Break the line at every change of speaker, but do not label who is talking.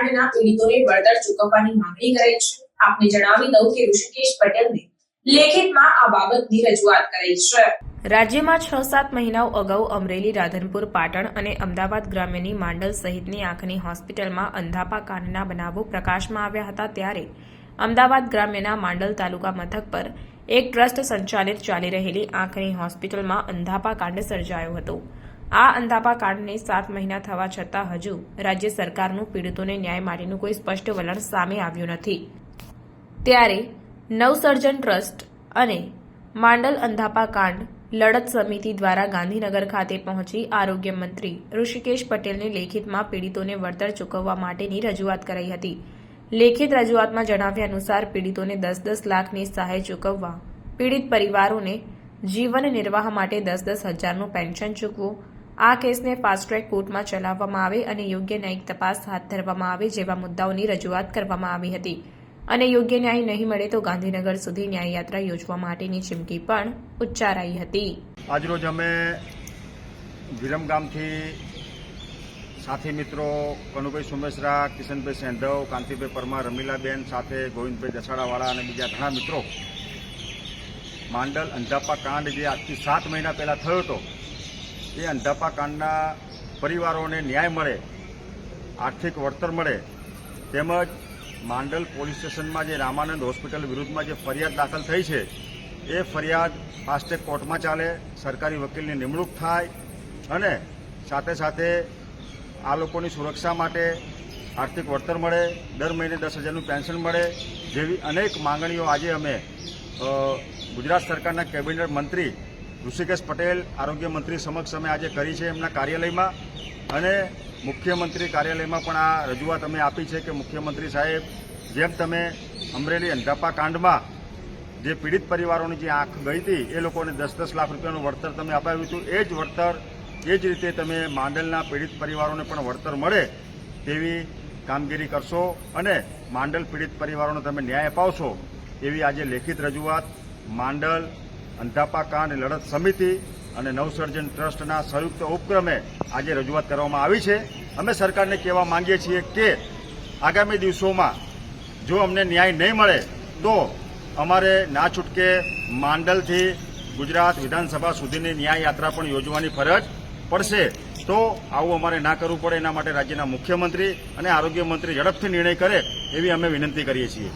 કાંડના પીડિતોને વળતર ચૂકવવાની માંગણી કરાઈ છે. આપને જણાવી દઉં કે ઋષિકેશ પટેલને લેખિતમાં આ બાબતની રજૂઆત કરી છે. રાજ્યમાં છ સાત મહિનાઓ અગાઉ અમરેલી, રાધનપુર, પાટણ અને અમદાવાદ ગ્રામ્યની માંડલ સહિતની આંખની હોસ્પિટલમાં અંધાપા કાંડના બનાવો પ્રકાશમાં આવ્યા હતા ત્યારે અમદાવાદ ગ્રામ્યના માંડલ તાલુકા મથક પર એક ટ્રસ્ટ સંચાલિત ચાલી રહેલી આંખની હોસ્પિટલમાં અંધાપા કાંડ સર્જાયો હતો. આ અંધાપા કાંડને સાત મહિના થવા છતાં હજુ રાજ્ય સરકારનું પીડિતોને ન્યાય માટેનું કોઈ સ્પષ્ટ વલણ સામે આવ્યું નથી. ત્યારે નવસર્જન ટ્રસ્ટ અને માંડલ અંધાપા કાંડ લડત સમિતિ દ્વારા ગાંધીનગર ખાતે પહોંચી આરોગ્ય મંત્રી ઋષિકેશ પટેલને લેખિતમાં પીડિતોને વળતર ચૂકવવા માટેની રજૂઆત કરાઈ હતી. લેખિત રજૂઆતમાં જણાવ્યા અનુસાર પીડિતોને દસ દસ લાખની સહાય ચૂકવવા, પીડિત પરિવારોને જીવન નિર્વાહ માટે દસ દસ હજારનું પેન્શન ચૂકવવું આ કેસને ફાસ્ટ ટ્રેક કોર્ટમાં ચલાવવામાં આવે અને યોગ્ય ન્યાયિક તપાસ હાથ ધરવામાં આવે જેવા મુદ્દાઓની રજૂઆત કરવામાં આવી હતી. અને યોગ્ય ન્યાય નહીં મળે તો ગાંધીનગર સુધી ન્યાયયાત્રા યોજવા માટેની ચીમકી પણ ઉચ્ચારાઈ હતી.
આજરોજ અમે વિરમગામથી સાથી મિત્રો કનુભાઈ સુમેશરા, કિશનભાઈ સેંધવ કાંતિભાઈ પરમાર, રમીલાબેન સાથે ગોવિંદભાઈ દસાડાવાળા અને બીજા ઘણા મિત્રો માંડલ અંધાપા કાંડ જે આજથી સાત મહિના પહેલાં થયો હતો એ અંધાપા કાંડના પરિવારોને ન્યાય મળે, આર્થિક વળતર મળે, તેમજ માંડલ પોલીસ સ્ટેશનમાં જે રામાનંદ હોસ્પિટલ વિરુદ્ધમાં જે ફરિયાદ દાખલ થઈ છે, એ ફરિયાદ ફાસ્ટેગ કોર્ટમાં ચાલે, સરકારી વકીલની નિમણૂક થાય અને સાથે સાથે આ લોકોની સુરક્ષા માટે આર્થિક વળતર મળે, દર મહિને દસ હજારનું પેન્શન મળે જેવી અનેક માંગણીઓ આજે અમે ગુજરાત સરકારના કેબિનેટ મંત્રી ઋષિકેશ પટેલ આરોગ્ય મંત્રી સમક્ષ અમે આજે કરી છે એમના કાર્યાલયમાં. અને મુખ્યમંત્રી કાર્યાલયમાં પણ આ રજૂઆત અમે આપી છે કે મુખ્યમંત્રી સાહેબ, જેમ તમે અમરેલી અંધાપા કાંડમાં જે પીડિત પરિવારોની જે આંખ ગઈ હતી, એ લોકોને દસ દસ લાખ રૂપિયાનું વળતર તમે અપાવ્યું હતું. એ જ વળતર, એ જ રીતે તમે માંડલના પીડિત પરિવારોને પણ વળતર મળે તેવી કામગીરી કરશો અને માંડલ પીડિત પરિવારોને તમે ન્યાય અપાવશો એવી આજે લેખિત રજૂઆત. માંડલ અંધાપા કાંડ લડત સમિતિ અને નવસર્જન ટ્રસ્ટના સંયુક્ત ઉપક્રમે આજે રજૂઆત કરવામાં આવી છે. અમે સરકારને કહેવા માંગીએ છીએ કે આગામી દિવસોમાં જો અમને ન્યાય નહીં મળે, તો અમારે ના છૂટકે માંડલથી ગુજરાત વિધાનસભા સુધીની ન્યાય યાત્રા પણ યોજવાની ફરજ પડશે. તો આવું અમારે ના કરવું પડે, એના માટે રાજ્યના મુખ્યમંત્રી અને આરોગ્ય ઝડપથી નિર્ણય કરે એવી અમે વિનંતી કરીએ છીએ.